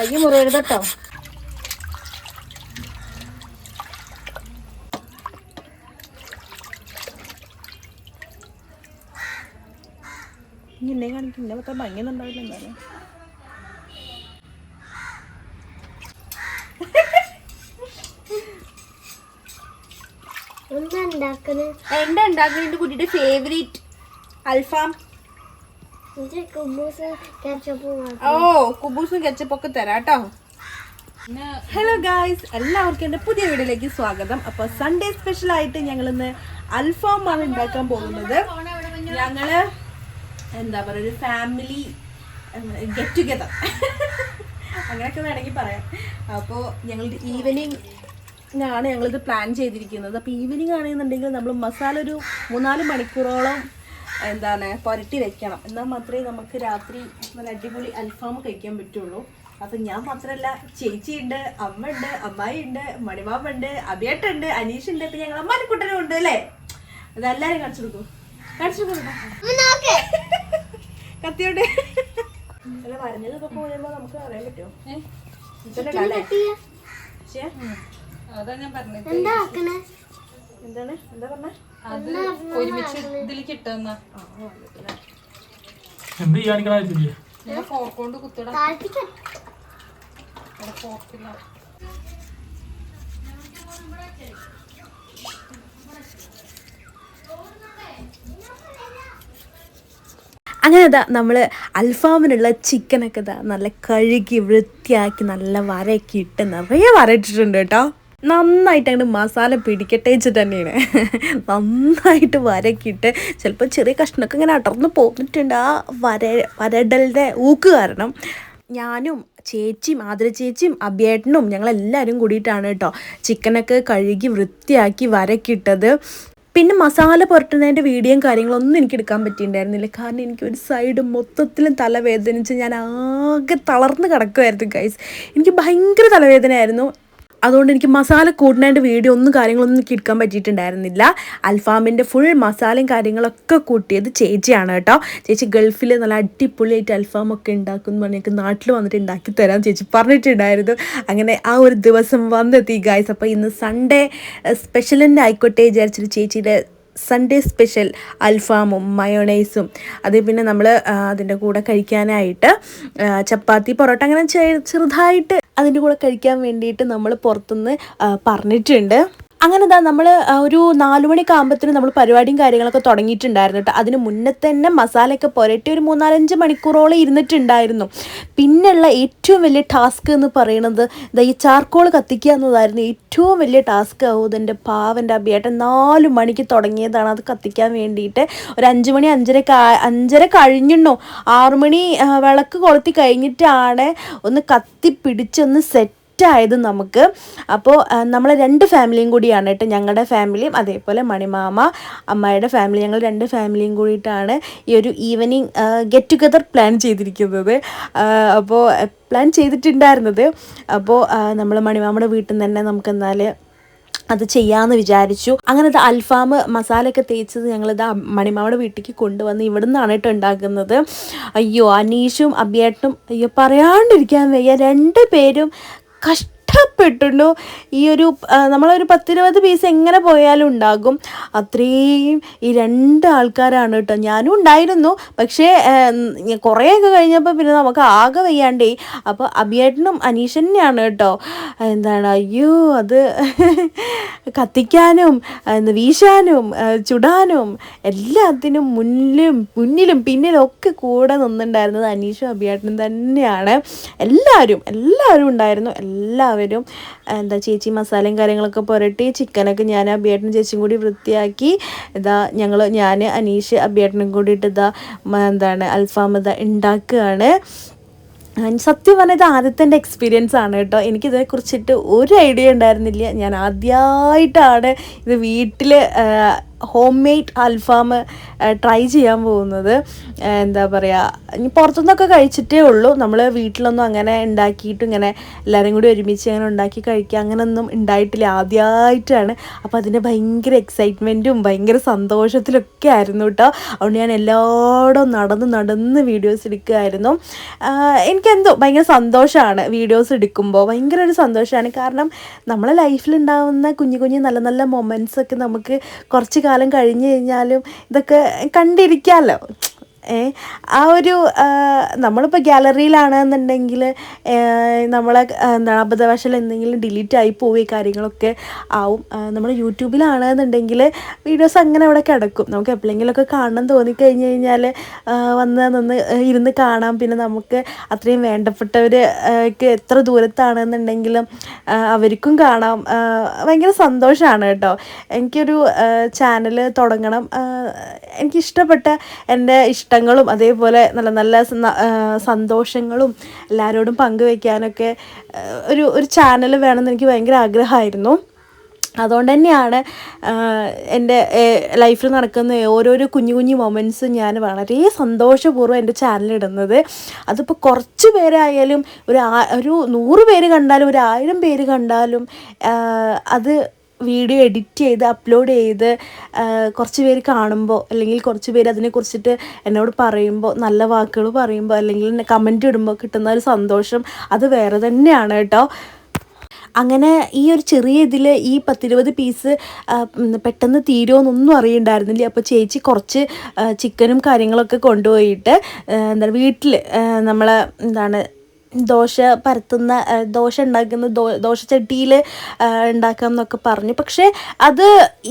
കയ്യ് മുറിയരുത് കേട്ടോ ഇനി എന്നെ കാണിക്കും എന്നെ ഭംഗിയൊന്നും ഉണ്ടാവില്ല എന്തായാലും. എന്താ ഉണ്ടാക്കുന്നത് എന്താ ഉണ്ടാക്കുന്ന കുട്ടിയുടെ ഫേവറേറ്റ് അൽഫാം. ഹലോ ഗായ്സ് എല്ലാവർക്കും എന്റെ പുതിയ വീഡിയോയിലേക്ക് സ്വാഗതം. അപ്പോൾ സൺഡേ സ്പെഷ്യൽ ആയിട്ട് ഞങ്ങൾ ഇന്ന് അൽഫാം ആണ് ഉണ്ടാക്കാൻ പോകുന്നത്. ഞങ്ങൾ എന്താ പറയുക ഒരു ഫാമിലി ഗെറ്റ് ടുഗെദർ അങ്ങനെയൊക്കെ വേണമെങ്കിൽ പറയാം. അപ്പോൾ ഞങ്ങൾ ഈവനിങ് ആണ് ഞങ്ങളിത് പ്ലാൻ ചെയ്തിരിക്കുന്നത്. അപ്പോൾ ഈവനിങ് ആണെന്നുണ്ടെങ്കിൽ നമ്മൾ മസാല ഒരു മൂന്നാൽ മണിക്കൂറോളം എന്താണ് പുരട്ടി വെക്കണം. എന്നാൽ മാത്രമേ നമുക്ക് രാത്രി നല്ല അടിപൊളി അൽഫാം കഴിക്കാൻ പറ്റുള്ളൂ. അപ്പം ഞാൻ മാത്രമല്ല ചേച്ചിയുണ്ട് അമ്മ ഉണ്ട് അമ്മായി ഉണ്ട് മണിമാമുണ്ട് അഭിയേട്ടുണ്ട് അനീഷുണ്ട് പിന്നെ ഞങ്ങൾ അമ്മാനിക്കുട്ടനും ഉണ്ട് അല്ലേ? അതെല്ലാവരും കാണിച്ചു കൊടുക്കും. കാണിച്ചു കൊടുക്കും. കത്തിയോട് അല്ല പറഞ്ഞതൊക്കെ ഇപ്പൊ പോയപ്പോ നമുക്ക് അറിയാൻ പറ്റുമോ? അതാ ഞാൻ പറഞ്ഞത്. എന്താ എന്താണ്? എന്താ പറഞ്ഞേ? അത് ഒരുമിച്ച് ഇതിലേക്ക് ഇട്ടെന്നാ എന്ത് ചെയ്യാനിക്കണ ഞാൻ ഫോർക്കൊണ്ട് കുത്തിടാം. ഫോർക്കില്ല അങ്ങനെ ഇതാ നമ്മൾ അൽഫാമിനുള്ള ചിക്കനൊക്കെ ഇതാ നല്ല കഴുകി വൃത്തിയാക്കി നല്ല വരയൊക്കെ ഇട്ട് നിറയെ വരയിട്ടിട്ടുണ്ട് കേട്ടോ. നന്നായിട്ട് അങ്ങോട്ട് മസാല പിടിക്കട്ടെ വെച്ചിട്ട് തന്നെയാണ് നന്നായിട്ട് വരക്കിയിട്ട് ചിലപ്പോൾ ചെറിയ കഷ്ണമൊക്കെ ഇങ്ങനെ അടർന്ന് പോന്നിട്ടുണ്ട് ആ വര വരടലിന്റെ ഊക്ക് കാരണം. ഞാനും ചേച്ചിയും ആതിര ചേച്ചിയും അഭിയേട്ടനും ഞങ്ങളെല്ലാവരും കൂടിയിട്ടാണ് കേട്ടോ ചിക്കനൊക്കെ കഴുകി വൃത്തിയാക്കി വരക്കിട്ടത്. പിന്നെ മസാല പുരട്ടുന്നതിന്റെ വീഡിയോയും കാര്യങ്ങളും ഒന്നും എനിക്ക് എടുക്കാൻ പറ്റിയിട്ടുണ്ടായിരുന്നില്ല. കാരണം എനിക്ക് ഒരു സൈഡ് മൊത്തത്തിലും തലവേദനിച്ച് ഞാൻ ആകെ തളർന്ന് കിടക്കുമായിരുന്നു ഗൈസ് എനിക്ക് ഭയങ്കര തലവേദനയായിരുന്നു. അതുകൊണ്ട് എനിക്ക് മസാല കൂട്ടുന്നതിന്റെ വീഡിയോ ഒന്നും കാര്യങ്ങളൊന്നും എനിക്ക് എടുക്കാൻ പറ്റിയിട്ടുണ്ടായിരുന്നില്ല. അൽഫാമിന്റെ ഫുൾ മസാലയും കാര്യങ്ങളൊക്കെ കൂട്ടിയത് ചേച്ചിയാണ് കേട്ടോ. ചേച്ചി ഗൾഫിൽ നല്ല അടിപൊളിയായിട്ട് അൽഫാമൊക്കെ ഉണ്ടാക്കും എന്ന് പറഞ്ഞാൽ നാട്ടിൽ വന്നിട്ട് ഉണ്ടാക്കി തരാൻ ചേച്ചി പറഞ്ഞിട്ടുണ്ടായിരുന്നു. അങ്ങനെ ആ ഒരു ദിവസം വന്നെത്തി ഗായ്സ് അപ്പോൾ ഇന്ന് സൺഡേ സ്പെഷ്യൽ തന്നെ ആയിക്കോട്ടെ വിചാരിച്ചിട്ട് ചേച്ചിയുടെ സൺഡേ സ്പെഷ്യൽ അൽഫാമും മയോണൈസും അത് പിന്നെ നമ്മൾ അതിന്റെ കൂടെ കഴിക്കാനായിട്ട് ചപ്പാത്തി പൊറോട്ട അങ്ങനെ ചെറുതായിട്ട് അതിന്റെ കൂടെ കഴിക്കാൻ വേണ്ടിയിട്ട് നമ്മൾ പുറത്തുനിന്ന് പറഞ്ഞിട്ടുണ്ട്. അങ്ങനെ ഇതാ നമ്മൾ ഒരു നാലു മണിയൊക്കെ ആകുമ്പോഴത്തേനും നമ്മൾ പരിപാടിയും കാര്യങ്ങളൊക്കെ തുടങ്ങിയിട്ടുണ്ടായിരുന്നു കേട്ടോ. അതിന് മുന്നേ തന്നെ മസാലയൊക്കെ പുരട്ടി ഒരു മൂന്നാലഞ്ച് മണിക്കൂറോളം ഇരുന്നിട്ടുണ്ടായിരുന്നു. പിന്നെയുള്ള ഏറ്റവും വലിയ ടാസ്ക് എന്ന് പറയുന്നത് ഇതാ ഈ ചാർക്കോൾ കത്തിക്കുക എന്നതായിരുന്നു ഏറ്റവും വലിയ ടാസ്ക്. എന്റെ പാവന്റെ അഭിയേട്ടൻ നാല് മണിക്ക് തുടങ്ങിയതാണ് അത് കത്തിക്കാൻ വേണ്ടിയിട്ട്. ഒരു അഞ്ച് മണി അഞ്ചര അഞ്ചര കഴിഞ്ഞിണ്ണോ. ആറുമണി വിളക്ക് കൊളുത്തി കഴിഞ്ഞിട്ടാണ് ഒന്ന് കത്തി പിടിച്ചൊന്ന് സെറ്റ് ആയത് നമുക്ക്. അപ്പോൾ നമ്മൾ രണ്ട് ഫാമിലിയും കൂടിയാണ് കേട്ടോ. ഞങ്ങളുടെ ഫാമിലിയും അതേപോലെ മണിമാമ അമ്മായിയുടെ ഫാമിലി. ഞങ്ങൾ രണ്ട് ഫാമിലിയും കൂടിയിട്ടാണ് ഈ ഒരു ഈവനിങ് ഗെറ്റ് ടുഗദർ പ്ലാൻ ചെയ്തിരിക്കുന്നത്. അപ്പോൾ പ്ലാൻ ചെയ്തിട്ടുണ്ടായിരുന്നത്. അപ്പോൾ നമ്മൾ മണിമാമയുടെ വീട്ടിൽ നിന്ന് തന്നെ നമുക്ക് എന്നാൽ അത് ചെയ്യാമെന്ന് വിചാരിച്ചു. അങ്ങനെ ഇത് അൽഫാം മസാലയൊക്കെ തേച്ചത് ഞങ്ങളിത് മണിമാവയുടെ വീട്ടിലേക്ക് കൊണ്ടുവന്ന് ഇവിടെ നിന്നാണ് കേട്ടോ ഉണ്ടാക്കുന്നത്. അയ്യോ അനീഷും അബിയേട്ടനും അയ്യോ പറയാണ്ടിരിക്കാൻ വയ്യ. രണ്ട് പേരും かし കഷ്ടപ്പെട്ടുണ്ടു ഈ ഒരു നമ്മളൊരു പത്തിരുപത് പീസ് എങ്ങനെ പോയാലും ഉണ്ടാകും. അത്രയും ഈ രണ്ട് ആൾക്കാരാണ് കേട്ടോ. ഞാനും ഉണ്ടായിരുന്നു. പക്ഷേ കുറേയൊക്കെ കഴിഞ്ഞപ്പോൾ പിന്നെ നമുക്ക് ആകെ വയ്യാണ്ടേ. അപ്പോൾ അഭിയേട്ടനും അനീഷനെയാണ് കേട്ടോ. എന്താണ് അയ്യോ അത് കത്തിക്കാനും വീശാനും ചുടാനും എല്ലാത്തിനും മുന്നിലും മുന്നിലും പിന്നിലും ഒക്കെ കൂടെ നിന്നുണ്ടായിരുന്നത് അനീഷും അഭിയേട്ടനും തന്നെയാണ്. എല്ലാവരും എല്ലാവരും ഉണ്ടായിരുന്നു. എല്ലാവരും എന്താ ചേച്ചി മസാലയും കാര്യങ്ങളൊക്കെ പുരട്ടി ചിക്കനൊക്കെ ഞാൻ അബിയേട്ടനും ചേച്ചിയും കൂടി വൃത്തിയാക്കി ഇതാ ഞങ്ങൾ ഞാൻ അനീഷ് അബിയേട്ടനും കൂടിയിട്ട് ഇതാ എന്താണ് അൽഫാം ഇതാ ഉണ്ടാക്കുകയാണ് സത്യം പറഞ്ഞാൽ ഇത് ആദ്യത്തെ എന്റെ എക്സ്പീരിയൻസ് ആണ് കേട്ടോ. എനിക്കിതിനെ കുറിച്ചിട്ട് ഒരു ഐഡിയ ഉണ്ടായിരുന്നില്ല. ഞാൻ ആദ്യമായിട്ടാണ് ഇത് വീട്ടിൽ ഹോം മെയ്ഡ് അൽഫാം ട്രൈ ചെയ്യാൻ പോകുന്നത്. എന്താ പറയുക ഇനി പുറത്തുനിന്നൊക്കെ കഴിച്ചിട്ടേ ഉള്ളൂ. നമ്മൾ വീട്ടിലൊന്നും അങ്ങനെ ഉണ്ടാക്കിയിട്ട് ഇങ്ങനെ എല്ലാവരും കൂടി ഒരുമിച്ച് അങ്ങനെ ഉണ്ടാക്കി കഴിക്കുക അങ്ങനെയൊന്നും ഉണ്ടായിട്ടില്ല ആദ്യമായിട്ടാണ് അപ്പോൾ അതിന്റെ ഭയങ്കര എക്സൈറ്റ്മെന്റും ഭയങ്കര സന്തോഷത്തിലൊക്കെ ആയിരുന്നു കേട്ടോ. അതുകൊണ്ട് ഞാൻ എല്ലായിടും നടന്ന് നടന്ന് വീഡിയോസ് എടുക്കുമായിരുന്നു എനിക്കെന്തോ ഭയങ്കര സന്തോഷമാണ് വീഡിയോസ് എടുക്കുമ്പോൾ. ഭയങ്കര ഒരു സന്തോഷമാണ്. കാരണം നമ്മളെ ലൈഫിലുണ്ടാവുന്ന കുഞ്ഞു കുഞ്ഞു നല്ല നല്ല മൊമെന്റ്സൊക്കെ നമുക്ക് കുറച്ച് കാലം കഴിഞ്ഞു കഴിഞ്ഞാലും ഇതൊക്കെ കണ്ടിരിക്കാമല്ലോ. ആ ഒരു നമ്മളിപ്പോൾ ഗ്യാലറിയിലാണെന്നുണ്ടെങ്കിൽ നമ്മളെ എന്താണ് അബദ്ധവശാൽ എന്തെങ്കിലും ഡിലീറ്റ് ആയി പോയി കാര്യങ്ങളൊക്കെ ആവും. നമ്മൾ യൂട്യൂബിലാണെന്നുണ്ടെങ്കിൽ വീഡിയോസ് അങ്ങനെ അവിടെ കിടക്കും. നമുക്ക് എപ്പോഴെങ്കിലുമൊക്കെ കാണണം തോന്നിക്കഴിഞ്ഞ് കഴിഞ്ഞാൽ വന്ന് നിന്ന് ഇരുന്ന് കാണാം. പിന്നെ നമുക്ക് അത്രയും വേണ്ടപ്പെട്ടവർക്ക് എത്ര ദൂരത്താണെന്നുണ്ടെങ്കിലും അവർക്കും കാണാം. ഭയങ്കര സന്തോഷമാണ് കേട്ടോ. എനിക്കൊരു ചാനൽ തുടങ്ങണം. എനിക്കിഷ്ടപ്പെട്ട എന്റെ ഇഷ്ടങ്ങളും അതേപോലെ നല്ല നല്ല സന്തോഷങ്ങളും എല്ലാവരോടും പങ്കുവെക്കാനൊക്കെ ഒരു ഒരു ചാനൽ വേണമെന്ന് എനിക്ക് ഭയങ്കര ആഗ്രഹമായിരുന്നു. അതുകൊണ്ട് തന്നെയാണ് എന്റെ ലൈഫിൽ നടക്കുന്ന ഓരോരോ കുഞ്ഞു കുഞ്ഞു മൊമെന്റ്സ് ഞാൻ വളരെ സന്തോഷപൂർവം എന്റെ ചാനലിടുന്നത് അതിപ്പോൾ കുറച്ച് പേരായാലും ഒരു ഒരു നൂറ് പേര് കണ്ടാലും ഒരു ആയിരം പേര് കണ്ടാലും അത് വീഡിയോ എഡിറ്റ് ചെയ്ത് അപ്ലോഡ് ചെയ്ത് കുറച്ച് പേര് കാണുമ്പോൾ അല്ലെങ്കിൽ കുറച്ച് പേര് അതിനെക്കുറിച്ചിട്ട് എന്നോട് പറയുമ്പോൾ നല്ല വാക്കുകൾ പറയുമ്പോൾ അല്ലെങ്കിൽ കമന്റ് ഇടുമ്പോൾ കിട്ടുന്ന ഒരു സന്തോഷം അത് വേറെ തന്നെയാണ് കേട്ടോ. അങ്ങനെ ഈ ഒരു ചെറിയ ഇതിൽ ഈ പത്തിരുപത് പീസ് പെട്ടെന്ന് തീരുമെന്നൊന്നും അറിയണ്ടായിരുന്നില്ല. അപ്പോൾ ചേച്ചി കുറച്ച് ചിക്കനും കാര്യങ്ങളൊക്കെ കൊണ്ടുപോയിട്ട് എന്താ വീട്ടിൽ നമ്മളെ എന്താണ് ദോശ പരത്തുന്ന ദോശ ഉണ്ടാക്കുന്ന ദോ ദോശച്ചട്ടിയിൽ ഉണ്ടാക്കാം എന്നൊക്കെ പറഞ്ഞു. പക്ഷേ അത്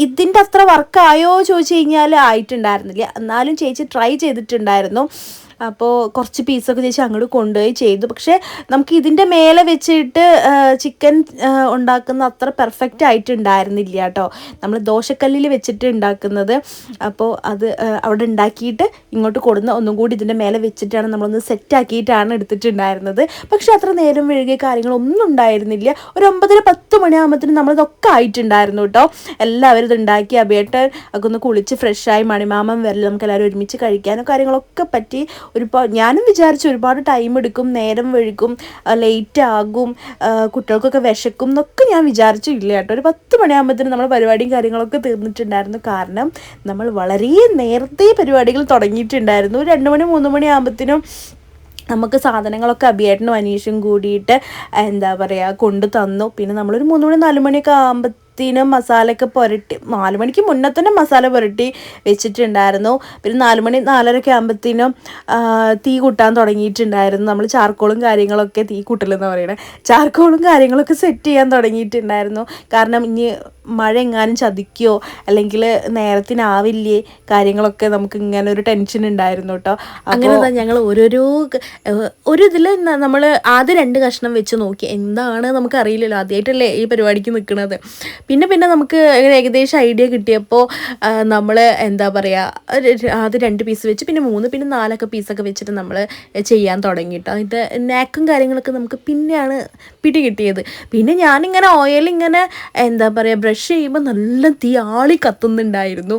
ഇതിന്റെ അത്ര വർക്കായോ ചോദിച്ചു കഴിഞ്ഞാൽ ആയിട്ടുണ്ടായിരുന്നില്ല. എന്നാലും ചേച്ചി ട്രൈ ചെയ്തിട്ടുണ്ടായിരുന്നു. അപ്പോൾ കുറച്ച് പീസൊക്കെ ചേച്ചി അങ്ങോട്ട് കൊണ്ടുപോയി ചെയ്തു. പക്ഷേ നമുക്ക് ഇതിന്റെ മേലെ വെച്ചിട്ട് ചിക്കൻ ഉണ്ടാക്കുന്ന അത്ര പെർഫെക്റ്റ് ആയിട്ട് ഉണ്ടായിരുന്നില്ല കേട്ടോ. നമ്മൾ ദോശക്കല്ലിൽ വെച്ചിട്ട് ഉണ്ടാക്കുന്നത്. അപ്പോൾ അത് അവിടെ ഉണ്ടാക്കിയിട്ട് ഇങ്ങോട്ട് കൊടുന്ന് ഒന്നും കൂടി ഇതിന്റെ മേലെ വെച്ചിട്ടാണ് നമ്മളൊന്ന് സെറ്റാക്കിയിട്ടാണ് എടുത്തിട്ടുണ്ടായിരുന്നത്. പക്ഷേ അത്ര നേരം വഴുകിയ കാര്യങ്ങളൊന്നും ഉണ്ടായിരുന്നില്ല. ഒരു ഒമ്പതര പത്ത് മണിയാകുമ്പോഴത്തേനും നമ്മളിതൊക്കെ ആയിട്ടുണ്ടായിരുന്നു കേട്ടോ. എല്ലാവരും ഇത് ഉണ്ടാക്കി അബേട്ടൻ ഒന്ന് കുളിച്ച് ഫ്രഷായി മണിമാമൻ വരൽ നമുക്ക് എല്ലാവരും ഒരുമിച്ച് കഴിക്കാനും കാര്യങ്ങളൊക്കെ പറ്റി. ഒരുപാട് ഞാനും വിചാരിച്ചു ഒരുപാട് ടൈം എടുക്കും നേരം വഴുക്കും ലേറ്റ് ആകും കുട്ടികൾക്കൊക്കെ വിശക്കും എന്നൊക്കെ ഞാൻ വിചാരിച്ചു ഇല്ല കേട്ടോ. ഒരു പത്ത് മണിയാകുമ്പോഴത്തേനും നമ്മൾ പരിപാടിയും കാര്യങ്ങളൊക്കെ തീർന്നിട്ടുണ്ടായിരുന്നു. കാരണം നമ്മൾ വളരെ നേരത്തെ പരിപാടികൾ തുടങ്ങിയിട്ടുണ്ടായിരുന്നു. രണ്ട് മണി മൂന്ന് മണി ആകുമ്പോഴത്തേനും നമുക്ക് സാധനങ്ങളൊക്കെ അഭിയേട്ടനും അനീഷും കൂടിയിട്ട് എന്താ പറയുക കൊണ്ടു തന്നു പിന്നെ നമ്മളൊരു മൂന്ന് മണി നാല് മണിയൊക്കെ ആകുമ്പത്തേനും മസാലയൊക്കെ പുരട്ടി നാല് മണിക്ക് മുന്നേ തന്നെ മസാല പുരട്ടി വെച്ചിട്ടുണ്ടായിരുന്നു. പിന്നെ നാല് മണി നാലരയൊക്കെ ആകുമ്പോഴത്തേനും തീ കൂട്ടാൻ തുടങ്ങിയിട്ടുണ്ടായിരുന്നു. നമ്മൾ ചാർക്കോളും കാര്യങ്ങളൊക്കെ തീ കൂട്ടലെന്ന് പറയണേ. ചാർക്കോളും കാര്യങ്ങളൊക്കെ സെറ്റ് ചെയ്യാൻ തുടങ്ങിയിട്ടുണ്ടായിരുന്നു. കാരണം ഇനി മഴ എങ്ങാനും ചതിക്കുകയോ അല്ലെങ്കിൽ നേരത്തിനാവില്ലേ കാര്യങ്ങളൊക്കെ നമുക്ക് ഇങ്ങനെ ഒരു ടെൻഷൻ ഉണ്ടായിരുന്നു കേട്ടോ. അങ്ങനെ തന്നെ ഞങ്ങൾ ഓരോരോ ഒരു ഇതിൽ നമ്മൾ ആദ്യം രണ്ട് കഷ്ണം വെച്ച് നോക്കി. എന്താണ് നമുക്ക് അറിയില്ലല്ലോ ആദ്യമായിട്ടല്ലേ ഈ പരിപാടിക്ക് നിൽക്കുന്നത് പിന്നെ പിന്നെ നമുക്ക് ഏകദേശം ഐഡിയ കിട്ടിയപ്പോൾ നമ്മൾ എന്താ പറയുക ആദ്യം രണ്ട് പീസ് വെച്ച് പിന്നെ മൂന്ന് പിന്നെ നാലൊക്കെ പീസൊക്കെ വെച്ചിട്ട് നമ്മൾ ചെയ്യാൻ തുടങ്ങി കേട്ടോ അതിന്റെ നാക്കും കാര്യങ്ങളൊക്കെ നമുക്ക് പിന്നെയാണ് പിടി കിട്ടിയത് പിന്നെ ഞാനിങ്ങനെ ഓയിൽ ഇങ്ങനെ എന്താ പറയുക ബ്രഷ് ചെയ്യുമ്പോൾ നല്ല തീ ആളി കത്തുന്നുണ്ടായിരുന്നു.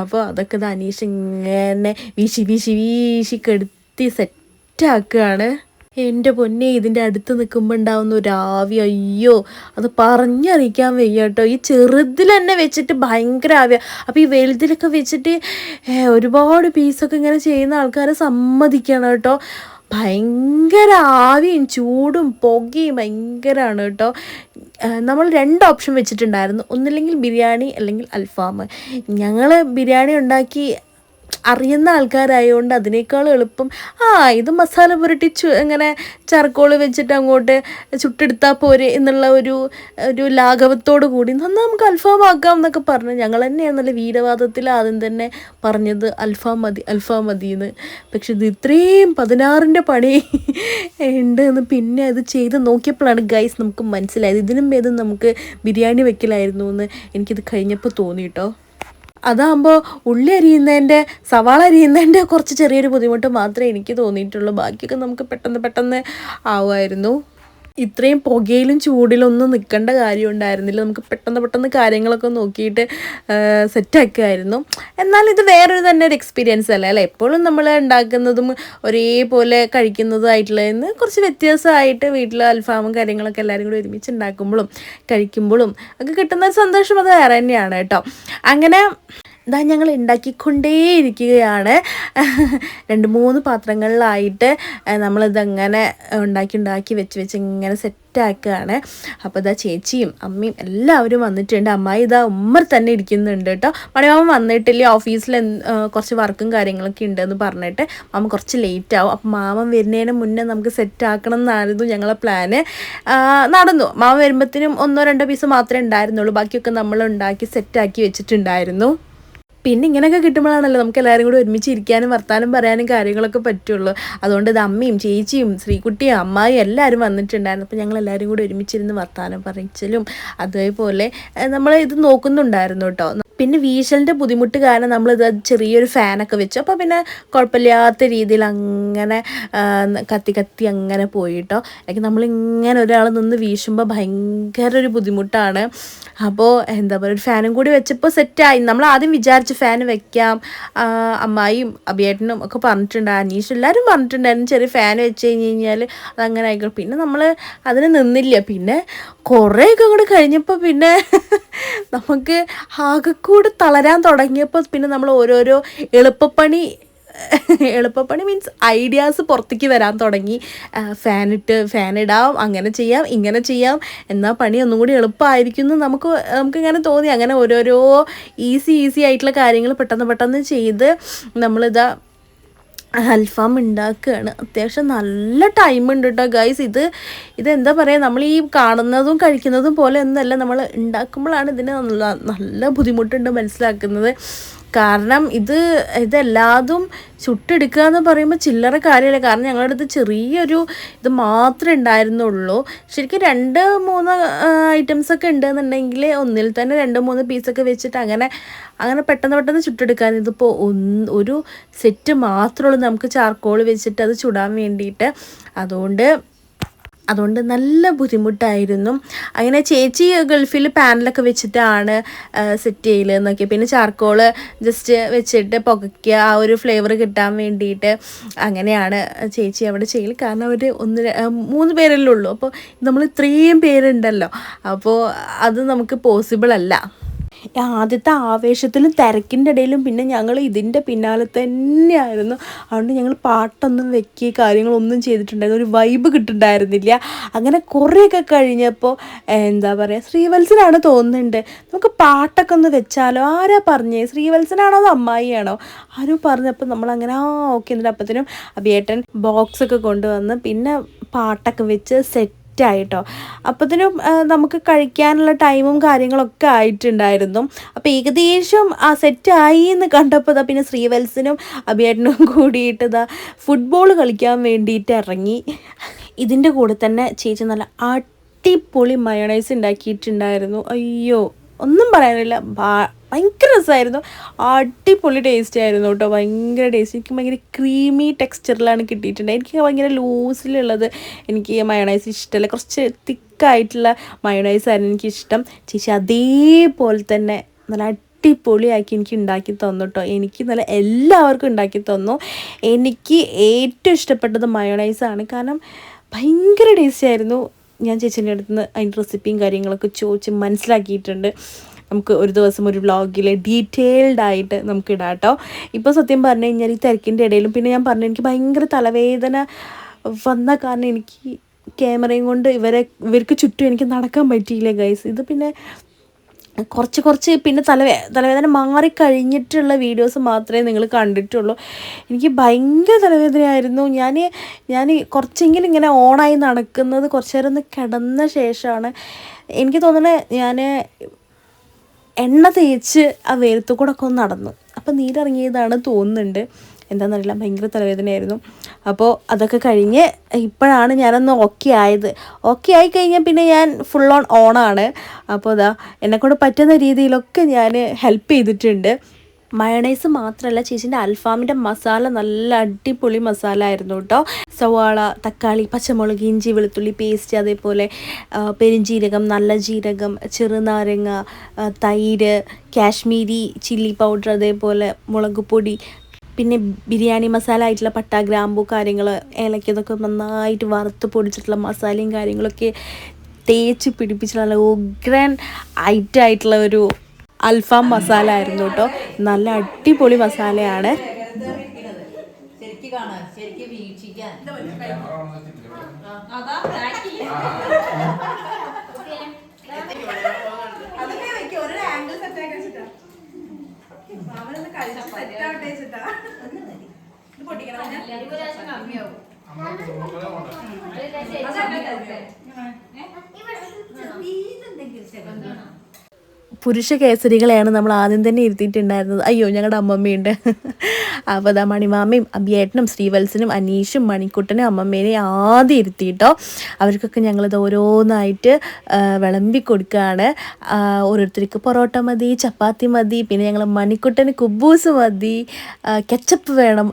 അപ്പോൾ അതൊക്കെ അനീഷ് ഇങ്ങനെ വീശി വീശി വീശി കെടുത്തി സെറ്റാക്കുകയാണ് എന്റെ പൊന്നെ ഇതിന്റെ അടുത്ത് നിൽക്കുമ്പോൾ ഉണ്ടാവുന്ന ഒരു ആവി അയ്യോ അത് പറഞ്ഞറിയിക്കാൻ വയ്യ കേട്ടോ ഈ ചെറുതിൽ തന്നെ വെച്ചിട്ട് ഭയങ്കര ആവിയ. അപ്പോൾ ഈ വലുതിലൊക്കെ വെച്ചിട്ട് ഒരുപാട് പീസൊക്കെ ഇങ്ങനെ ചെയ്യുന്ന ആൾക്കാരെ സമ്മതിക്കണം കേട്ടോ. ഭയങ്കര ആവിയും ചൂടും പുകയും ഭയങ്കരമാണ് കേട്ടോ. നമ്മൾ രണ്ട് ഓപ്ഷൻ വെച്ചിട്ടുണ്ടായിരുന്നു. ഒന്നില്ലെങ്കിൽ ബിരിയാണി അല്ലെങ്കിൽ അൽഫാം ഞങ്ങൾ ബിരിയാണി ഉണ്ടാക്കി അറിയുന്ന ആൾക്കാരായതുകൊണ്ട് അതിനേക്കാൾ എളുപ്പം. ആ ഇത് മസാല പുരട്ടി ചു ഇങ്ങനെ ചർക്കോൾ വെച്ചിട്ട് അങ്ങോട്ട് ചുട്ടെടുത്താൽ പോരെ എന്നുള്ള ഒരു ഒരു ലാഘവത്തോട് കൂടി എന്നാൽ നമുക്ക് അൽഫാം ആക്കാം എന്നൊക്കെ പറഞ്ഞു. ഞങ്ങൾ തന്നെയാണ് നല്ല വീരവാദത്തിൽ ആദ്യം തന്നെ പറഞ്ഞത് അൽഫാം മതി അൽഫാം മതി എന്ന്. പക്ഷെ ഇത് ഇത്രയും പതിനാറിന്റെ പണി ഉണ്ട് എന്ന് പിന്നെ അത് ചെയ്ത് നോക്കിയപ്പോഴാണ് ഗൈസ് നമുക്ക് മനസ്സിലായത്. ഇതിനും ഭേദം നമുക്ക് ബിരിയാണി വെക്കലായിരുന്നു എന്ന് എനിക്കിത് കഴിഞ്ഞപ്പോൾ തോന്നി കേട്ടോ അതാകുമ്പോൾ ഉള്ളി അരിയുന്നതിന്റെ സവാള അരിയുന്നതിന്റെ കുറച്ച് ചെറിയൊരു ബുദ്ധിമുട്ട് മാത്രമേ എനിക്ക് തോന്നിയിട്ടുള്ളൂ. ബാക്കിയൊക്കെ നമുക്ക് പെട്ടെന്ന് പെട്ടെന്ന് ആവുമായിരുന്നു. ഇത്രയും പുകയിലും ചൂടിലും ഒന്നും നിൽക്കേണ്ട കാര്യം ഉണ്ടായിരുന്നില്ല. നമുക്ക് പെട്ടെന്ന് പെട്ടെന്ന് കാര്യങ്ങളൊക്കെ നോക്കിയിട്ട് സെറ്റാക്കുമായിരുന്നു എന്നാൽ ഇത് വേറൊരു തന്നെ ഒരു എക്സ്പീരിയൻസ് അല്ലേ? അല്ലേ? എപ്പോഴും നമ്മൾ ഉണ്ടാക്കുന്നതും ഒരേപോലെ കഴിക്കുന്നതുമായിട്ടുള്ളതിന് കുറച്ച് വ്യത്യാസമായിട്ട് വീട്ടിൽ അൽഫാമും കാര്യങ്ങളൊക്കെ എല്ലാവരും കൂടി ഒരുമിച്ച് ഉണ്ടാക്കുമ്പോഴും കഴിക്കുമ്പോഴും ഒക്കെ കിട്ടുന്ന ഒരു സന്തോഷം അത് വേറെ തന്നെയാണ് കേട്ടോ. അങ്ങനെ ഇതാ ഞങ്ങൾ ഉണ്ടാക്കിക്കൊണ്ടേയിരിക്കുകയാണ്. രണ്ട് മൂന്ന് പാത്രങ്ങളിലായിട്ട് നമ്മളിതങ്ങനെ ഉണ്ടാക്കി ഉണ്ടാക്കി വെച്ച് വെച്ച് ഇങ്ങനെ സെറ്റാക്കുകയാണ്. അപ്പോൾ ഇതാ ചേച്ചിയും അമ്മയും എല്ലാവരും വന്നിട്ടുണ്ട്. അമ്മായി ഇതാ ഉമ്മർ തന്നെ ഇരിക്കുന്നുണ്ട് കേട്ടോ. മണിമാമ വന്നിട്ടില്ല ഓഫീസിൽ കുറച്ച് വർക്കും കാര്യങ്ങളൊക്കെ ഉണ്ടെന്ന് പറഞ്ഞിട്ട്. മാമ കുറച്ച് ലേറ്റ് ആവും. അപ്പം മാമൻ വരുന്നതിന് മുന്നേ നമുക്ക് സെറ്റാക്കണം എന്നായിരുന്നു ഞങ്ങളെ പ്ലാന് നടന്നു. മാമ വരുമ്പോഴത്തേനും ഒന്നോ രണ്ടോ പീസ് മാത്രമേ ഉണ്ടായിരുന്നുള്ളൂ. ബാക്കിയൊക്കെ നമ്മൾ ഉണ്ടാക്കി സെറ്റാക്കി വെച്ചിട്ടുണ്ടായിരുന്നു. പിന്നെ ഇങ്ങനെയൊക്കെ കിട്ടുമ്പോഴാണല്ലോ നമുക്ക് എല്ലാവരും കൂടി ഒരുമിച്ച് ഇരിക്കാനും വർത്താനം പറയാനും കാര്യങ്ങളൊക്കെ പറ്റുള്ളൂ. അതുകൊണ്ട് ഇത് അമ്മയും ചേച്ചിയും ശ്രീകുട്ടിയും അമ്മായും എല്ലാവരും വന്നിട്ടുണ്ടായിരുന്നു. അപ്പോൾ ഞങ്ങൾ എല്ലാവരും കൂടി ഒരുമിച്ചിരുന്ന് വർത്താനം പറയിച്ചലും അതേപോലെ നമ്മൾ ഇത് നോക്കുന്നുണ്ടായിരുന്നു കേട്ടോ. പിന്നെ വീശലിന്റെ ബുദ്ധിമുട്ട് കാരണം നമ്മൾ നമ്മളിത് ചെറിയൊരു ഫാനൊക്കെ വെച്ചു. അപ്പോൾ പിന്നെ കുഴപ്പമില്ലാത്ത രീതിയിൽ അങ്ങനെ കത്തി കത്തി അങ്ങനെ പോയിട്ടോ. അല്ലെങ്കിൽ നമ്മളിങ്ങനെ ഒരാൾ നിന്ന് വീശുമ്പോൾ ഭയങ്കര ഒരു ബുദ്ധിമുട്ടാണ്. അപ്പോൾ എന്താ പറയുക ഒരു ഫാനും കൂടി വെച്ചപ്പോൾ സെറ്റായി. നമ്മൾ ആദ്യം വിചാരിച്ച് ഫാൻ വെക്കാം. അമ്മായിയും അഭിയേട്ടനും ഒക്കെ പറഞ്ഞിട്ടുണ്ട് അനീഷ് എല്ലാവരും പറഞ്ഞിട്ടുണ്ടായിരുന്നു ചെറിയ ഫാൻ വെച്ച് കഴിഞ്ഞ് കഴിഞ്ഞാൽ അതങ്ങനെ ആയിക്കോളും. പിന്നെ നമ്മൾ അതിന് നിന്നില്ല. പിന്നെ കുറേയൊക്കെ അങ്ങോട്ട് കഴിഞ്ഞപ്പോൾ പിന്നെ നമുക്ക് ആകെക്കൂടെ തളരാൻ തുടങ്ങിയപ്പോൾ പിന്നെ നമ്മൾ ഓരോരോ എളുപ്പപ്പണി എളുപ്പപ്പണി മീൻസ് ഐഡിയാസ് പുറത്തേക്ക് വരാൻ തുടങ്ങി. ഫാനിട്ട് ഫാനിടാം അങ്ങനെ ചെയ്യാം ഇങ്ങനെ ചെയ്യാം. എന്നാൽ പണി ഒന്നും കൂടി എളുപ്പമായിരിക്കും എന്ന് നമുക്ക് നമുക്ക് ഇങ്ങനെ തോന്നി. അങ്ങനെ ഓരോരോ ഈസി ഈസി ആയിട്ടുള്ള കാര്യങ്ങൾ പെട്ടെന്ന് പെട്ടെന്ന് ചെയ്ത് നമ്മളിതാ അൽഫാം ഉണ്ടാക്കുകയാണ് അത്യാവശ്യം നല്ല ടൈം ഉണ്ട് കേട്ടോ ഗൈസ് ഇത് ഇതെന്താ പറയുക നമ്മൾ ഈ കാണുന്നതും കഴിക്കുന്നതും പോലെ ഒന്നല്ല. നമ്മൾ ഉണ്ടാക്കുമ്പോഴാണ് ഇതിന് നല്ല ബുദ്ധിമുട്ടുണ്ട് മനസ്സിലാക്കുന്നത്. കാരണം ഇത് ഇതെല്ലാതും ചുട്ടെടുക്കുക എന്ന് പറയുമ്പോൾ ചില്ലറ കാര്യമല്ല കാരണം ഞങ്ങളുടെ അടുത്ത് ചെറിയൊരു ഇത് മാത്രമേ ഉണ്ടായിരുന്നുള്ളൂ. ശരിക്കും രണ്ട് മൂന്ന് ഐറ്റംസ് ഒക്കെ ഉണ്ടെന്നുണ്ടെങ്കിൽ ഒന്നിൽ തന്നെ രണ്ട് മൂന്ന് പീസൊക്കെ വെച്ചിട്ട് അങ്ങനെ അങ്ങനെ പെട്ടെന്ന് പെട്ടെന്ന് ചുട്ടെടുക്കാൻ ഇതിപ്പോൾ ഒരു സെറ്റ് മാത്രമേ ഉള്ളൂ. നമുക്ക് ചാർക്കോൾ വെച്ചിട്ട് അത് ചുടാൻ വേണ്ടിയിട്ട്. അതുകൊണ്ട് അതുകൊണ്ട് നല്ല ബുദ്ധിമുട്ടായിരുന്നു. അങ്ങനെ ചേച്ചി ഗൾഫിൽ പാനലൊക്കെ വെച്ചിട്ടാണ് സെറ്റ് ചെയ്യലെന്നൊക്കെ പിന്നെ ചാർക്കോൾ ജസ്റ്റ് വെച്ചിട്ട് പുകയ്ക്കുക ആ ഒരു ഫ്ലേവർ കിട്ടാൻ വേണ്ടിയിട്ട് അങ്ങനെയാണ് ചേച്ചി അവിടെ ചെയ്യൽ കാരണം അവർ ഒന്ന് മൂന്ന് പേരല്ലേ ഉള്ളൂ. അപ്പോൾ നമ്മൾ ഇത്രയും പേരുണ്ടല്ലോ. അപ്പോൾ അത് നമുക്ക് പോസിബിൾ അല്ല. ആദ്യത്തെ ആവേശത്തിലും തിരക്കിന്റെ ഇടയിലും പിന്നെ ഞങ്ങൾ ഇതിന്റെ പിന്നാലെ തന്നെയായിരുന്നു. അതുകൊണ്ട് ഞങ്ങൾ പാട്ടൊന്നും വെക്കി കാര്യങ്ങളൊന്നും ചെയ്തിട്ടുണ്ടായിരുന്നു ഒരു വൈബ് കിട്ടുന്നുണ്ടായിരുന്നില്ല. അങ്ങനെ കുറേയൊക്കെ കഴിഞ്ഞപ്പോൾ എന്താ പറയുക ശ്രീവത്സനാണ് തോന്നുന്നുണ്ട്. നമുക്ക് പാട്ടൊക്കെ ഒന്ന് വെച്ചാലോ? ആരാ പറഞ്ഞേ? ശ്രീവത്സനാണോ അതോ അമ്മായിയാണോ? ആരും പറഞ്ഞപ്പോൾ നമ്മളങ്ങനെ ആ ഓക്കെ എന്നിട്ട് അപ്പത്തിനും അഭിയേട്ടൻ ബോക്സൊക്കെ കൊണ്ടുവന്ന് പിന്നെ പാട്ടൊക്കെ വെച്ച് സെറ്റ് സെറ്റായിട്ടോ. അപ്പത്തിനും ആ, നമുക്ക് കഴിക്കാനുള്ള ടൈമും കാര്യങ്ങളൊക്കെ ആയിട്ടുണ്ടായിരുന്നു. അപ്പോൾ ഏകദേശം ആ സെറ്റായി എന്ന് കണ്ടപ്പോൾ പിന്നെ ശ്രീവത്സനും അഭിയേട്ടനും കൂടിയിട്ട് ഇതാ ഫുട്ബോൾ കളിക്കാൻ വേണ്ടിയിട്ട് ഇറങ്ങി. ഇതിന്റെ കൂടെ തന്നെ ചേച്ചി നല്ല അടിപൊളി മയണൈസ് ഉണ്ടാക്കിയിട്ടുണ്ടായിരുന്നു. അയ്യോ ഒന്നും പറയാനില്ല. ഭയങ്കര രസമായിരുന്നു അടിപൊളി ടേസ്റ്റ് ആയിരുന്നു കേട്ടോ. ഭയങ്കര ടേസ്റ്റ് എനിക്ക് ഭയങ്കര ക്രീമി ടെക്സ്ചറിലാണ് കിട്ടിയിട്ടുണ്ട്. എനിക്ക് ഭയങ്കര ലൂസിലുള്ളത് എനിക്ക് മയണൈസ് ഇഷ്ടമല്ല കുറച്ച് തിക്കായിട്ടുള്ള മയണൈസ് ആയിരുന്നു എനിക്കിഷ്ടം. ചേച്ചി അതേപോലെ തന്നെ നല്ല അടിപൊളിയാക്കി എനിക്ക് ഉണ്ടാക്കി തന്നു കേട്ടോ. എനിക്ക് നല്ല എല്ലാവർക്കും ഉണ്ടാക്കി തന്നു. എനിക്ക് ഏറ്റവും ഇഷ്ടപ്പെട്ടത് മയോണൈസാണ് കാരണം ഭയങ്കര ടേസ്റ്റി ആയിരുന്നു. ഞാൻ ചേച്ചീന്റെ അടുത്ത് നിന്ന് അതിന്റെ റെസിപ്പിയും കാര്യങ്ങളൊക്കെ ചോദിച്ച് മനസ്സിലാക്കിയിട്ടുണ്ട്. നമുക്ക് ഒരു ദിവസം ഒരു വ്ളോഗിൽ ഡീറ്റെയിൽഡ് ആയിട്ട് നമുക്ക് ഇടാം കേട്ടോ ഇപ്പോൾ സത്യം പറഞ്ഞു കഴിഞ്ഞാൽ ഈ തിരക്കിന്റെ ഇടയിലും പിന്നെ ഞാൻ പറഞ്ഞു എനിക്ക് ഭയങ്കര തലവേദന വന്ന കാരണം എനിക്ക് ക്യാമറയും കൊണ്ട് ഇവരെ ഇവർക്ക് ചുറ്റും എനിക്ക് നടക്കാൻ പറ്റിയില്ല ഗൈസ് ഇത് പിന്നെ കുറച്ച് കുറച്ച് പിന്നെ തലവേ തലവേദന മാറിക്കഴിഞ്ഞിട്ടുള്ള വീഡിയോസ് മാത്രമേ നിങ്ങൾ കണ്ടിട്ടുള്ളൂ. എനിക്ക് ഭയങ്കര തലവേദനയായിരുന്നു. ഞാൻ ഞാൻ കുറച്ചെങ്കിലും ഇങ്ങനെ ഓണായി നടക്കുന്നത് കുറച്ച് നേരം ഒന്ന് കിടന്ന ശേഷമാണ്. എനിക്ക് തോന്നുന്നത് ഞാൻ എണ്ണ തേച്ച് ആ വെയിലത്ത് കൂടെ ഒക്കെ ഒന്ന് നടന്നു. അപ്പോൾ നീരിറങ്ങിയതാണ് തോന്നുന്നുണ്ട്. എന്താണെന്നറിയില്ല ഭയങ്കര തലവേദനയായിരുന്നു. അപ്പോൾ അതൊക്കെ കഴിഞ്ഞ് ഇപ്പോഴാണ് ഞാനൊന്ന് ഓക്കെ ആയത്. ഓക്കെ ആയി കഴിഞ്ഞാൽ പിന്നെ ഞാൻ ഫുൾ ഓൺ ഓണാണ് അപ്പോൾ അതാ എന്നെക്കൊണ്ട് പറ്റുന്ന രീതിയിലൊക്കെ ഞാൻ ഹെൽപ്പ് ചെയ്തിട്ടുണ്ട്. മയണൈസ് മാത്രമല്ല ചേച്ചീന്റെ അൽഫാമിന്റെ മസാല നല്ല അടിപൊളി മസാല ആയിരുന്നു കേട്ടോ. സവാള തക്കാളി പച്ചമുളക് ഇഞ്ചി വെളുത്തുള്ളി പേസ്റ്റ് അതേപോലെ പെരുംജീരകം നല്ല ജീരകം ചെറുനാരങ്ങ തൈര് കാശ്മീരി ചില്ലി പൗഡർ അതേപോലെ മുളക് പൊടി പിന്നെ ബിരിയാണി മസാല ആയിട്ടുള്ള പട്ട ഗ്രാമ്പു കാര്യങ്ങൾ ഏലക്കതൊക്കെ നന്നായിട്ട് വറുത്ത് പൊടിച്ചിട്ടുള്ള മസാലയും കാര്യങ്ങളൊക്കെ തേച്ച് പിടിപ്പിച്ചിട്ടുള്ള ഉഗ്രൻ ഐറ്റായിട്ടുള്ള ഒരു അൽഫാം മസാല ആയിരുന്നു കേട്ടോ. നല്ല അടിപൊളി മസാലയാണ്. ശരിക്ക് ശരിക്ക് വീക്ഷിക്കാൻ അതാ ബാക്കി പുരുഷ കേസരികളെയാണ് നമ്മൾ ആദ്യം തന്നെ ഇരുത്തിയിട്ടുണ്ടായിരുന്നത്. അയ്യോ ഞങ്ങളുടെ അമ്മമ്മയുണ്ട്. അപ്പോൾ അതാ മണിമാമയും അബിയേട്ടനും ശ്രീവത്സനും അനീഷും മണിക്കുട്ടനും അമ്മമ്മേനെയും ആദ്യം ഇരുത്തിയിട്ടോ. അവർക്കൊക്കെ ഞങ്ങളിത് ഓരോന്നായിട്ട് വിളമ്പി കൊടുക്കുകയാണ് ഓരോരുത്തർക്ക് പൊറോട്ട മതി ചപ്പാത്തി മതി പിന്നെ ഞങ്ങൾ മണിക്കുട്ടന് കുബൂസ് മതി കെച്ചപ്പ് വേണം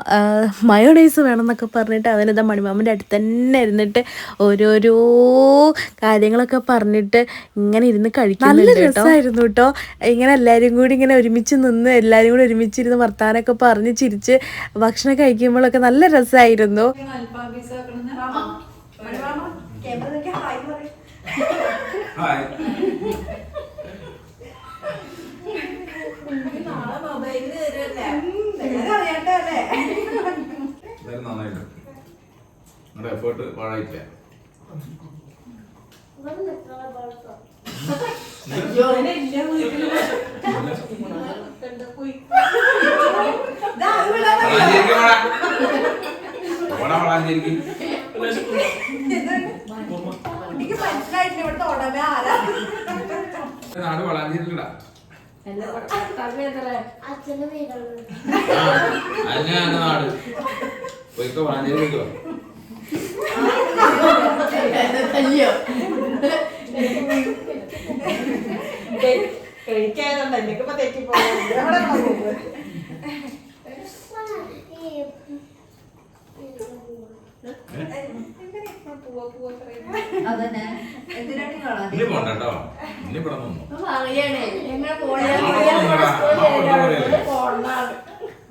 മയോണൈസ് വേണം എന്നൊക്കെ പറഞ്ഞിട്ട് അവനിതാ മണിമാമന്റെ അടുത്ത് തന്നെ ഇരുന്നിട്ട് ഓരോരോ കാര്യങ്ങളൊക്കെ പറഞ്ഞിട്ട് ഇങ്ങനെ ഇരുന്ന് കഴിക്കുന്നുണ്ട് നല്ല രസമായിരുന്നു കേട്ടോ. ഇങ്ങനെ എല്ലാവരും കൂടി ഇങ്ങനെ ഒരുമിച്ച് നിന്ന് എല്ലാവരും കൂടി ഒരുമിച്ചിരുന്ന് വർത്താനൊക്കെ പറഞ്ഞ് ചിരിച്ച് ഭക്ഷണം കഴിക്കുമ്പോഴൊക്കെ നല്ല രസമായിരുന്നു എഫേർട്ട് പാഴായിട്ടില്ല. വളാഞ്ചേരിക്ക് പോടാ. പോടാ ആരാ. നാട് വീടുള്ളത് അതിനാണ് നാട്. പോയിക്കോ വളാഞ്ചേരി പോയിക്കോ. കഴിക്കാനുണ്ട് എനിക്കിപ്പോ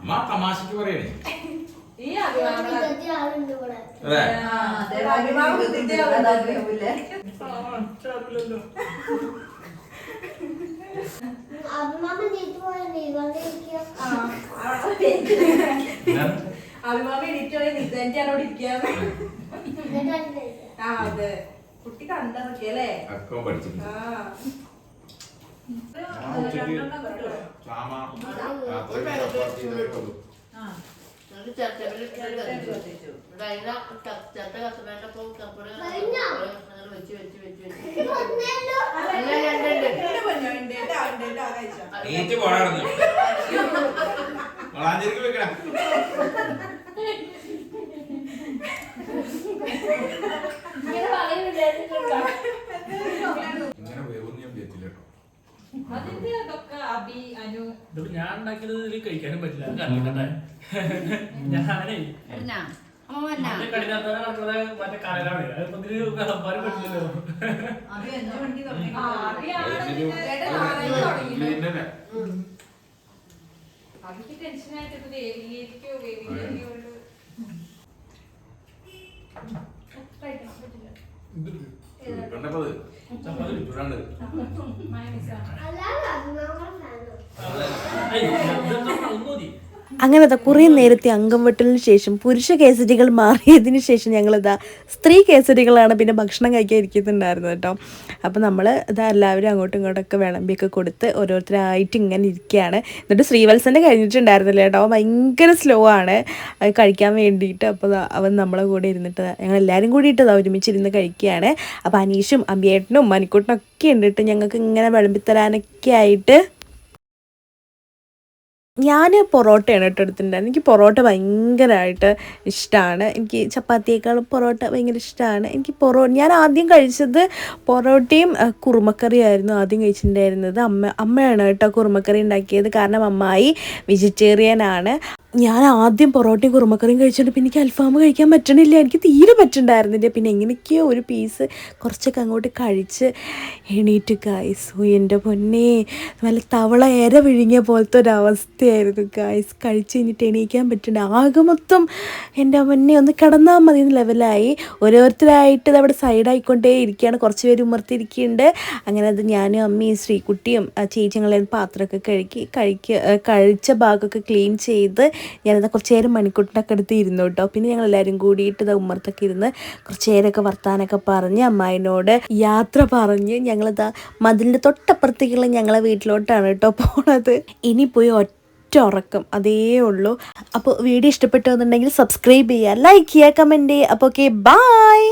അമ്മ തമാശക്ക് പറയണേ. ഈ അഭിമാനം അഭിമാമ നീറ്റ് പോയ നീ വന്നിരിക്കുക ഞാൻ അഭിമാമി എണീറ്റോടെ നിന്റെ അവിടെ എന്നിട്ട് ആ അതെ കുട്ടി കണ്ടാ പഠിച്ചിട്ടുണ്ട് ആ രാത്രി നീറ്റ് പോടാടുന്നു വളാഞ്ചേരിക്ക് വെക്കടാ ഇങ്ങനെ കേട്ടോ. അതിന്റെ അതൊക്കെ അഭി അനു. ഇതിപ്പോ ഞാൻ ഉണ്ടാക്കിയത് ഇതിൽ കഴിക്കാനും പറ്റില്ല. കണ്ടിട്ടെ ഞാനേ. മറ്റേ കടലാണ് അതിപ്പോ ഇതിൽ വിളമ്പാനും പറ്റില്ലല്ലോ. അഭിക്ക് ടെൻഷനായിട്ട് ഇത് വേവിയിരിക്കോ? വേവിയില്ലയോ കണ്ടപ്പത് ചൂടാണ്ട് അല്ലാതെ അഭിമാമ കുറെ നേരത്തെ അംഗം വെട്ടലിന് ശേഷം പുരുഷ കേസരികൾ മാറിയതിന് ശേഷം ഞങ്ങൾ ഞങ്ങളിതാ സ്ത്രീ കേസരികളാണ് പിന്നെ ഭക്ഷണം കഴിക്കാൻ ഇരിക്കുന്നുണ്ടായിരുന്നത് കേട്ടോ. അപ്പോൾ നമ്മൾ ഇതാ എല്ലാവരും അങ്ങോട്ടും ഇങ്ങോട്ടൊക്കെ വിളമ്പിയൊക്കെ കൊടുത്ത് ഓരോരുത്തരായിട്ട് ഇങ്ങനെ ഇരിക്കുകയാണ്. എന്നിട്ട് ശ്രീവത്സന്റെ കഴിഞ്ഞിട്ടുണ്ടായിരുന്നില്ല കേട്ടോ. ഭയങ്കര സ്ലോ ആണ്. കഴിക്കാൻ വേണ്ടിയിട്ട് അപ്പോൾ അവൻ നമ്മളെ കൂടെ ഇരുന്നിട്ട് ഞങ്ങൾ എല്ലാവരും കൂടിയിട്ട് ഇതാ ഒരുമിച്ചിരുന്ന് കഴിക്കുകയാണ്. അപ്പോൾ അനീഷും അമ്പിയേട്ടനും മണിക്കൂട്ടനും ഒക്കെ ഉണ്ടിട്ട് ഞങ്ങൾക്ക് ഇങ്ങനെ വിളമ്പിത്തരാനൊക്കെ ആയിട്ട് ഞാൻ പൊറോട്ടയാണ് കേട്ടോ എടുത്തിട്ടുണ്ടായിരുന്നത്. എനിക്ക് പൊറോട്ട ഭയങ്കരമായിട്ട് ഇഷ്ടമാണ് എനിക്ക് ചപ്പാത്തിയേക്കാളും പൊറോട്ട ഭയങ്കര ഇഷ്ടമാണ് എനിക്ക് പൊറോ ഞാൻ ആദ്യം കഴിച്ചത് പൊറോട്ടയും കുറുമക്കറിയായിരുന്നു ആദ്യം കഴിച്ചിട്ടുണ്ടായിരുന്നത്. അമ്മ അമ്മയാണ് കേട്ടോ കുറുമക്കറി ഉണ്ടാക്കിയത്. കാരണം അമ്മായി വെജിറ്റേറിയൻ ആണ് ഞാൻ ആദ്യം പൊറോട്ടയും കുറുമക്കറിയും കഴിച്ചിട്ട് പിന്നെ എനിക്ക് അൽഫാം കഴിക്കാൻ പറ്റണില്ല. എനിക്ക് തീരെ പറ്റുന്നുണ്ടായിരുന്നില്ല പിന്നെ എങ്ങനെയൊക്കെയോ ഒരു പീസ് കുറച്ചൊക്കെ അങ്ങോട്ട് കഴിച്ച് എണീറ്റ് ഗായ്സ് എന്റെ പൊന്നെ. നല്ല തവള ഏര വിഴുങ്ങിയ പോലത്തെ ഒരു അവസ്ഥയായിരുന്നു ഗായ്സ് കഴിച്ച് കഴിഞ്ഞിട്ട് എണീക്കാൻ പറ്റണ്ട ആകെ മൊത്തം എന്റെ പൊന്നെ ഒന്ന് കിടന്നാൽ മതി എന്ന് ലെവലായി ഓരോരുത്തരായിട്ട് അവിടെ സൈഡായിക്കൊണ്ടേ ഇരിക്കുകയാണ്. കുറച്ച് പേര് ഉമർത്തിരിക്കുന്നുണ്ട് അങ്ങനെ അത് ഞാനും അമ്മയും ശ്രീകുട്ടിയും ചേച്ചിങ്ങളെയും ചേച്ചിങ്ങളെ പാത്രമൊക്കെ കഴുകി കഴിക്കുക കഴിച്ച ഭാഗമൊക്കെ ക്ലീൻ ചെയ്ത് ഞാനത് കുറച്ച് നേരം മണിക്കൂട്ടിനൊക്കെ എടുത്ത് ഇരുന്നു കേട്ടോ. പിന്നെ ഞങ്ങൾ എല്ലാവരും കൂടിയിട്ട് ഇത് ഉമ്മർത്തൊക്കെ ഇരുന്ന് കുറച്ച് നേരമൊക്കെ വർത്താനൊക്കെ പറഞ്ഞ് അമ്മായിനോട് യാത്ര പറഞ്ഞ് ഞങ്ങളിതാ മതിലിന്റെ തൊട്ടപ്പുറത്തേക്കുള്ള ഞങ്ങളെ വീട്ടിലോട്ടാണ് കേട്ടോ പോണത്. ഇനി പോയി ഒറ്റ ഉറക്കം അതേ ഉള്ളൂ. അപ്പോൾ വീഡിയോ ഇഷ്ടപ്പെട്ടു എന്നുണ്ടെങ്കിൽ സബ്സ്ക്രൈബ് ചെയ്യുക ലൈക്ക് ചെയ്യുക കമന്റ് ചെയ്യുക. അപ്പോൾ ഓക്കെ ബായ്